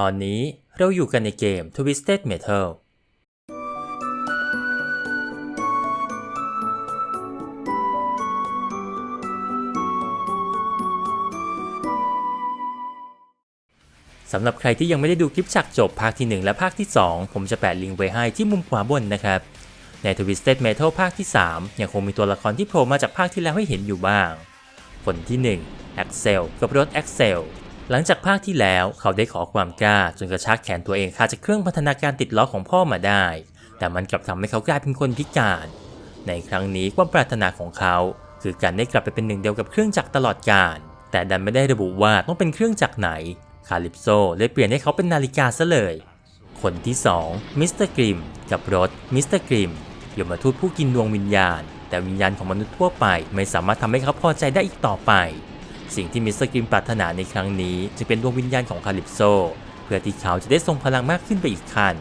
ตอนนี้เราอยู่กันในเกม Twisted Metal สำหรับใครที่ยังไม่ได้ดูคลิปฉากจบภาคที่ 1 และภาคที่ 2 ผมจะแปะลิงก์ไว้ให้ที่มุมขวาบนนะครับ ใน Twisted Metal ภาคที่ 3 ยังคงมีตัวละครที่โผล่มาจากภาคที่แล้วให้เห็นอยู่บ้าง คนที่ 1 Axel กับรถ Axel หลังจากภาคที่แล้วเขาได้ขอความกล้าจนกระชากแขนตัวเองคาจากเครื่องพัฒนาการติดล้อของพ่อมาได้ แต่มันกลับทำให้เขากลายเป็นคนพิการ ในครั้งนี้ความปรารถนาของเขา คือการได้กลับไปเป็นหนึ่งเดียวกับเครื่องจักรตลอดกาลแต่ดันไม่ได้ระบุว่าต้องเป็นเครื่องจักรไหน คาลิปโซเลยเปลี่ยนให้เขาเป็นนาฬิกาซะเลย คนที่2มิสเตอร์กริมกับรถมิสเตอร์กริมยมทูตผู้กินดวงวิญญาณ แต่วิญญาณของมนุษย์ทั่วไปไม่สามารถทำให้เขาพอใจได้อีกต่อไป สิ่งที่มิสเตอร์กริมปรารถนาในครั้งนี้จึงเป็นดวงวิญญาณของคาลิปโซ เพื่อที่เขาจะได้ทรงพลังมากขึ้นไปอีกขั้น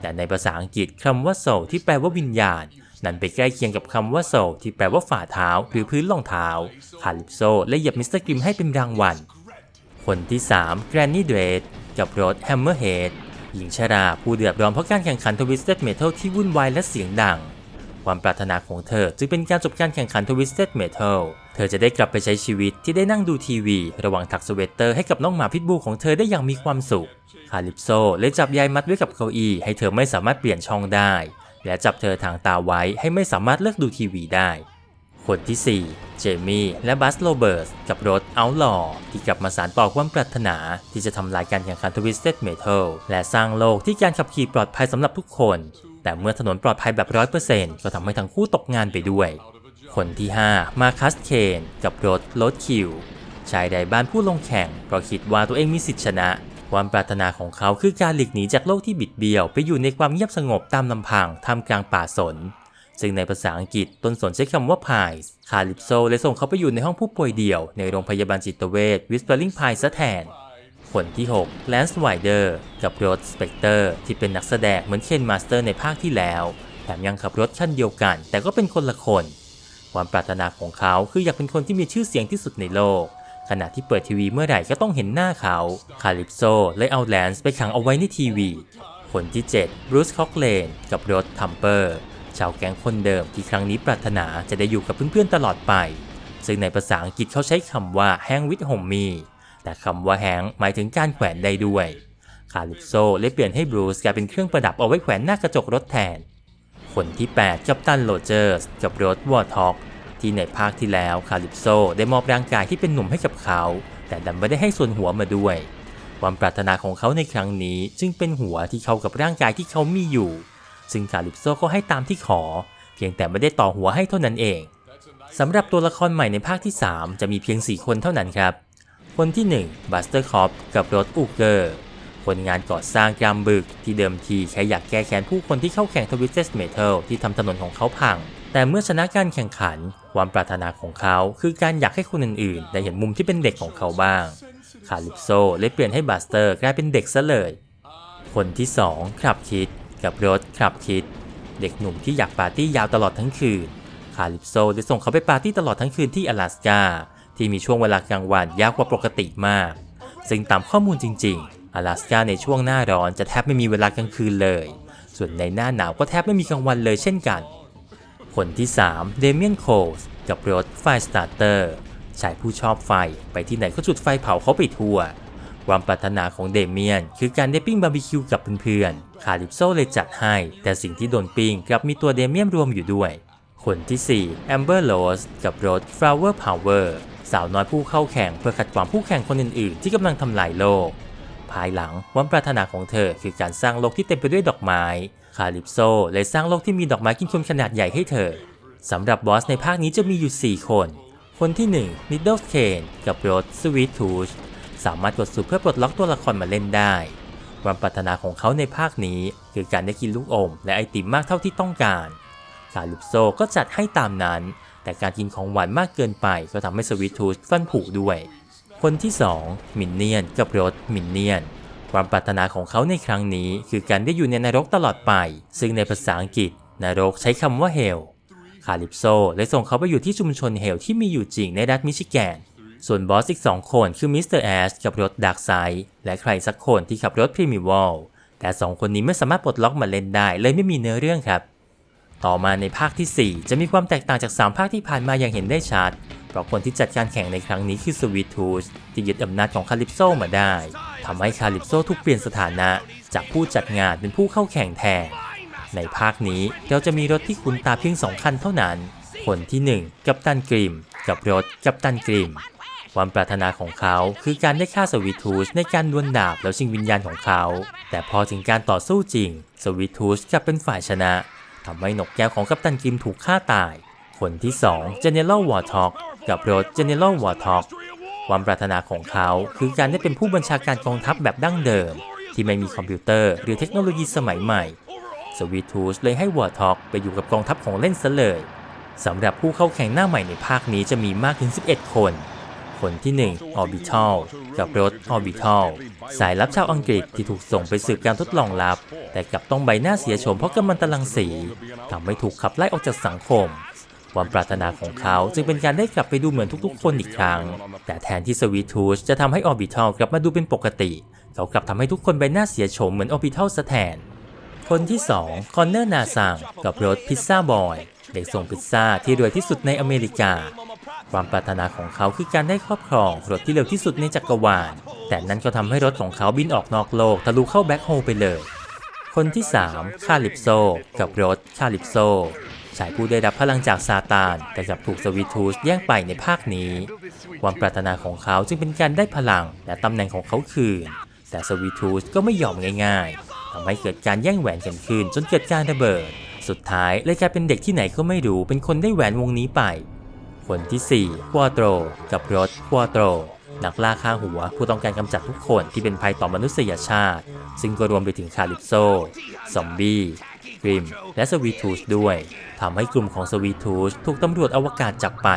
แต่ในภาษาอังกฤษคำว่าโซที่แปลว่าวิญญาณ นั้นไปใกล้เคียงกับคำว่าโซที่แปลว่าฝ่าเท้าหรือพื้นรองเท้า คาลิปโซเลยเหยียบมิสเตอร์กริมให้เป็นรางวัล คนที่3 Granny Dread กับรถ Hammerhead หญิงชราผู้เดือดร้อนเพราะการแข่งขัน Twisted Metal ที่วุ่นวายและเสียงดัง ความปรารถนาของเธอจึงเป็นการจบการแข่งขัน Twisted Metal เเธอจะได้กลับไปใช้ชีวิตที่ได้นั่งดูทีวี ระหว่างถักสเวตเตอร์ให้กับน้องหมาพิทบูของเธอได้อย่างมีความสุข คาลิปโซเลยจับยายมัดไว้กับเก้าอี้ให้เธอไม่สามารถเปลี่ยนช่องได้ และจับเธอทางตาไว้ให้ไม่สามารถเลิกดูทีวีได้ คนที่ 4 เจมี่และบัสโรเบิร์ตกับรถเอาลอที่กลับมาสารต่อความปรารถนา ที่จะทำลายการแข่งขัน Twisted Metal และสร้างโลกที่การขับขี่ปลอดภัยสำหรับทุกคน แต่เมื่อถนนปลอดภัยแบบ100%ก็ทำให้ทั้งคู่ตกงานไปด้วย คนที่ 5 มาคัสเคนกับรถรถคิว ชายใดบ้านผู้ลงแข่งเพราะคิดว่าตัวเองมีสิทธิชนะ ความปรารถนาของเขาคือการหลีกหนีจากโลกที่บิดเบี้ยว ไปอยู่ในความเงียบสงบตามลำพังท่ามกลางป่าสน ซึ่งในภาษาอังกฤษต้นสนใช้คำว่า Pines คาลิปโซเลยส่งเขาไปอยู่ในห้องผู้ป่วยเดี่ยวในโรงพยาบาลจิตเวช Whispering Pines ซะแทนคนที่6 Lance Wider กับรถ Spectre ที่เป็นนักแสดงเหมือนเคนมาสเตอร์ในภาคที่แล้ว แถมยังขับรถคันเดียวกัน แต่ก็เป็นคนละคน ความปรารถนาของเขาคืออยากเป็นคนที่มีชื่อเสียงที่สุดในโลก ขณะที่เปิดทีวีเมื่อไหร่ก็ต้องเห็นหน้าเขา คาลิปโซเลยเอาแลนซ์ไปขังเอาไว้ในทีวี คนที่7บรูซคอกเลนกับรถทัมเปอร์ ชาวแก๊งคนเดิมที่ครั้งนี้ปรารถนาจะได้อยู่กับเพื่อนๆตลอดไป ซึ่งในภาษาอังกฤษเขาใช้คำว่าแฮงวิ h โฮมมีแต่คำว่าแฮงหมายถึงการแขวนได้ด้วย คาลิปโซเลยเปลี่ยนให้บรูซกลายเป็นเครื่องประดับเอาไว้แขวนหน้ากระจกรถแทน คนที่ 8 กัปตันโรเจอร์ส กับรถวอร์ท็อกที่ในภาคที่แล้วคาลิปโซได้มอบร่างกายที่เป็นหนุ่มให้กับเขา แต่ดันไม่ได้ให้ส่วนหัวมาด้วย ความปรารถนาของเขาในครั้งนี้จึงเป็นหัวที่เข้ากับร่างกายที่เขามีอยู่ ซึ่งคาลิปโซก็ให้ตามที่ขอ เพียงแต่ไม่ได้ต่อหัวให้เท่านั้นเองสำหรับตัวละครใหม่ในภาคที่ 3 จะมีเพียง 4 คนเท่านั้นครับ คนที่ 1บัสเตอร์คอปกับรถอูเกอร์ คนงานก่อสร้างกรามบึกที่เดิมทีแค่อยากแก้แค้นผู้คนที่เข้าแข่งทวิสเตสเมทัลที่ทำถนนของเขาพัง แต่เมื่อชนะการแข่งขัน ความปรารถนาของเขาคือการอยากให้คนอื่นๆ ได้เห็นมุมที่เป็นเด็กของเขาบ้าง คาลิปโซเลยเปลี่ยนให้บัสเตอร์กลายเป็นเด็กซะเลย คนที่2ครับคิด กับรถครับคิด เด็กหนุ่มที่อยากปาร์ตี้ยาวตลอดทั้งคืน คาลิปโซได้ส่งเขาไปปาร์ตี้ตลอดทั้งคืนที่阿拉สกาที่มีช่วงเวลากลางวันยาวกว่าปกติมาก ซึ่งตามข้อมูลจริง ๆ 阿拉สกาในช่วงหน้าร้อนจะแทบไม่มีเวลากลางคืนเลย ส่วนในหน้าหนาวก็แทบไม่มีกลางวันเลยเช่นกัน คนที่ 3 เดเมียนโคลส์กับรถไฟสตาร์เตอร์ชายผู้ชอบไฟไปที่ไหนก็จุดไฟเผาเขาไปทั่ว ความปรารถนาของเดเมียน คือการได้ปิ้งบาร์บีคิวกับเพื่อนๆ คาลิปโซเลยจัดให้ แต่สิ่งที่โดนปิ้งกลับมีตัวเดเมียนรวมอยู่ด้วย คนที่4 Amber Rose กับรถ Flower Power สาวน้อยผู้เข้าแข่งเพื่อขัดขวางผู้แข่งคนอื่นๆ ที่กำลังทำลายโลก ภายหลังควาปรารถนาของเธอคือการสร้างโลกที่เต็มไปด้วยดอกไม้ คาลิปโซเลยสร้างโลกที่มีดอกไม้กินคนขนาดใหญ่ให้เธอสำหรับบอสในภาคนี้จะมีอยู่ 4 คน คนที่ 1 Middle Cane กับรถ Sweet Tooth สามารถกดสุ่มเพื่อปลดล็อกตัวละครมาเล่นได้ ความปรารถนาของเขาในภาคนี้ คือการได้กินลูกอม และไอติมมากเท่าที่ต้องการคาลิปโซก็จัดให้ตามนั้น แต่การกินของหวานมากเกินไปก็ทำให้สวิตทูธฟันผุด้วย คนที่ 2 มินเนียนกับรถมินเนียนความปรารถนาของเขาในครั้งนี้ คือการได้อยู่ในนรกตลอดไป ซึ่งในภาษาอังกฤษ นรกใช้คำว่าเฮลคาลิปโซเลยส่งเขาไปอยู่ที่ชุมชนเฮลที่มีอยู่จริงในรัฐมิชิแกน ส่วนบอสอีก 2 คนคือมิสเตอร์แอชกับรถดากไซและใครสักคนที่ขับรถพรีมิวลแต่ 2 คนนี้ไม่สามารถปลดล็อกมาเล่นได้ เลยไม่มีเนื้อเรื่องครับ ต่อมาในภาคทีสี่ 4 จะมีความแตกต่างจาก 3 ภาคที่ผ่านมาอย่างเห็นได้ชัด เพราะคนที่จัดการแข่งในครั้งนี้คือสวีททูสที่ยึดอำนาจของคาลิปโซมาได้ ทำให้คาลิปโซถูกเปลี่ยนสถานะ จากผู้จัดงานเป็นผู้เข้าแข่งแทน ในภาคนี้เราจะมีรถที่คุ้นตาเพียงสองคันเท่านั้น คนที่ 1 กัปตันกริม กับรถกัปตันกริม ความปรารถนาของเขาคือการได้ฆ่าสวิตทูสในการดวลดาบแล้วชิงวิญญาณของเขา แต่พอถึงการต่อสู้จริง สวิตทูสกลับเป็นฝ่ายชนะ ทำให้นกแก้วของกัปตันกิมถูกฆ่าตาย คนที่2 General Warthog กับรถ General Warthog ความปรารถนาของเขาคือการได้เป็นผู้บัญชาการกองทัพแบบดั้งเดิม ที่ไม่มีคอมพิวเตอร์หรือเทคโนโลยีสมัยใหม่ สวีทูสเลยให้วอร์ท็อกไปอยู่กับกองทัพของเล่นซะเลยสำหรับผู้เข้าแข่งหน้าใหม่ในภาคนี้จะมีมากถึง 11 คน คนที่ 1 Orbital กับรถ Orbital สายลับชาวอังกฤษที่ถูกส่งไปสืบการทดลองลับ แต่กลับต้องใบหน้าเสียโฉมเพราะกำมันตรังสีทำให้ถูกขับไล่ออกจากสังคมความปรารถนาของเขาจึงเป็นการได้กลับไปดูเหมือนทุกๆ คนอีกครั้ง แต่แทนที่สวีทูสจะทำให้ Orbital กลับมาดูเป็นปกติ เขากลับทำให้ทุกคนใบหน้าเสียโฉมเหมือน Orbital ซะแทน คนที่ 2 คอนเนอร์นาซังกับรถพิซซ่าบอย เด็กส่งพิซซ่าที่รวยที่สุดในอเมริกา ความปรารถนาของเขาคือการได้ครอบครองรถที่เร็วที่สุดในจักรวาล แต่นั่นก็ทำให้รถของเขาบินออกนอกโลกทะลุเข้าแบ็คโฮลไปเลย คนที่ 3 คาลิปโซ กับรถคาลิปโซ ชายผู้ได้รับพลังจากซาตาน แต่กลับถูกสวิทูสแย่งไปในภาคนี้ ความปรารถนาของเขาจึงเป็นการได้พลังและตำแหน่งของเขาคืน แต่สวิทูสก็ไม่ยอมง่ายๆทำให้เกิดการแย่งแหวนกันขึ้นจนเกิดการระเบิด สุดท้ายเลยกลายเป็นเด็กที่ไหนก็ไม่รู้เป็นคนได้แหวนวงนี้ไป คนที่4ควอโตรกับรถควอโตรนักล่าฆ่าหัวผู้ต้องการกำจัดทุกคนที่เป็นภัยต่อมนุษยชาติ ซึ่งก็รวมไปถึงคาลิปโซ ซอมบี้กริม และสวีทูสด้วยทำให้กลุ่มของสวีทูสถูกตำรวจอวกาศจับไป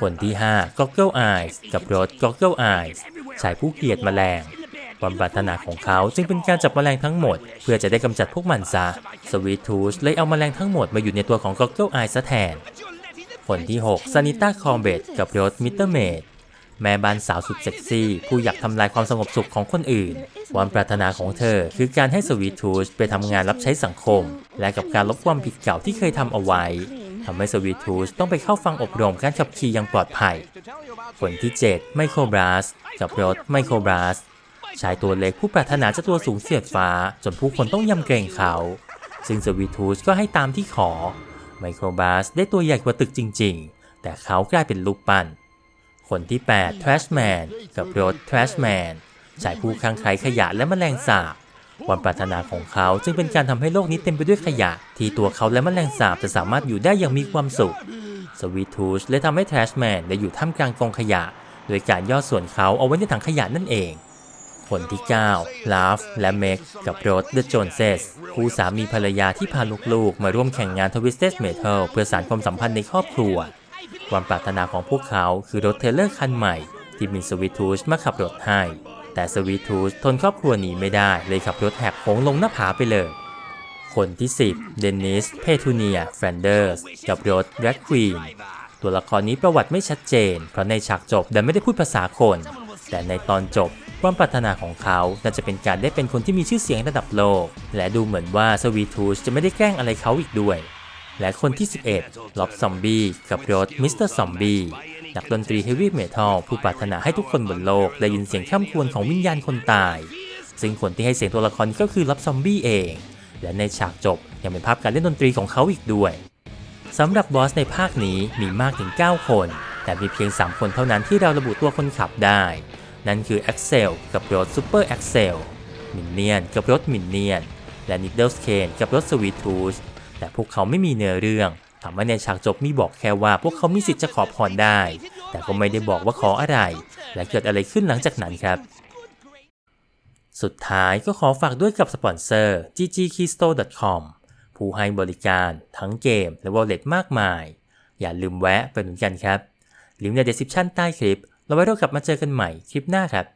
คนที่5 Goggle Eyes กับรถ Goggle Eyes ชายผู้เกลียดแมลงความปรารถนาของเขาจึงเป็นการจับแมลงทั้งหมด เพื่อจะได้กำจัดพวกมันซะ สวีทูสเลยเอาแมลงทั้งหมดมาอยู่ในตัวของ Goggle Eyes ซะแทน คนที่ 6ซานิต้าคอมเบตกับรถมิเตอร์เมดแม่บ้านสาวสุดเซ็กซี่ ผู้อยากทำลายความสงบสุขของคนอื่น ความปรารถนาของเธอ คือการให้สวีททูสไปทำงานรับใช้สังคม และกับการลบความผิดเก่าที่เคยทำเอาไว้ทำให้สวีททูสต้องไปเข้าฟังอบรมการขับขี่อย่างปลอดภัย คนที่ 7 ไมโครบรัสกับรถไมโครบรัสชายตัวเล็กผู้ปรารถนาจะตัวสูงเสียดฟ้า จนผู้คนต้องยำเกรงเขา ซึ่งสวีทูสก็ให้ตามที่ขอ ไมโครบัสได้ตัวใหญ่กว่าตึกจริง ๆ แต่เขากลายเป็นลูกปั้น คนที่ 8 Trashman กับรถ Trashman ชายผู้คลั่งไคล้ขยะและแมลงสาบความปรารถนาของเขาจึงเป็นการทำให้โลกนี้เต็มไปด้วยขยะ ที่ตัวเขาและแมลงสาบจะสามารถอยู่ได้อย่างมีความสุข สวีทูชเลยทำให้ Trashman ได้อยู่ท่ามกลางกองขยะ โดยการย่อส่วนเขาเอาไว้ในถังขยะนั่นเอง คนที่ 9 ลาฟ และเมกกับรถ The Joneses คู่สามีภรรยาที่พาลูกๆ มาร่วมแข่งงาน Twisted Metal เพื่อสานความสัมพันธ์ในครอบครัว ความปรารถนาของพวกเขาคือรถเทเลอร์คันใหม่ ที่มีสวิตทูชมาขับรถให้ แต่สวิตทูชทนครอบครัวนี้ไม่ได้เลยขับรถแหกโค้งลงหน้าผาไปเลย คนที่ 10 เดนนิส เพทูเนีย แฟรนเดอร์ส กับรถแร็กควีนตัวละครนี้ประวัติไม่ชัดเจน เพราะในฉากจบดันไม่ได้พูดภาษาคน แต่ในตอนจบ ความปรารถนาของเขาน่าจะเป็นการได้เป็นคนที่มีชื่อเสียงระดับโลก และดูเหมือนว่าสวีทูชจะไม่ได้แกล้งอะไรเขาอีกด้วย และคนที่ 11 ล็อบซอมบี้กับรถมิสเตอร์ซอมบี้นักดนตรีเฮฟวี่เมทัลผู้ปรารถนาให้ทุกคนบนโลกได้ยินเสียงข้ามควรของวิญญาณคนตาย ซึ่งคนที่ให้เสียงตัวละครก็คือล็อบซอมบี้เอง และในฉากจบยังเป็นภาพการเล่นดนตรีของเขาอีกด้วยสำหรับบอสในภาคนี้มีมากถึง 9 คน แต่มีเพียง 3 คนเท่านั้นที่เราระบุตัวคนขับได้ นั่นคือ Axel กับรถ Super Axel มินเนียนกับรถมินเนียน และ Nicholas Cage กับรถ Sweet Tooth แต่พวกเขาไม่มีเนื้อเรื่องทำให้ในฉากจบมีบอกแค่ว่าพวกเขามีสิทธิ์จะขอพรได้ แต่ก็ไม่ได้บอกว่าขออะไร และเกิดอะไรขึ้นหลังจากนั้นครับ สุดท้ายก็ขอฝากด้วยกับสปอนเซอร์ ggkeystore.com ผู้ให้บริการทั้งเกมและ wallet มากมาย อย่าลืมแวะไปหนุนกันครับ ลิงก์ใน description ใต้คลิป เราไว้เรากลับมาเจอกันใหม่คลิปหน้าครับ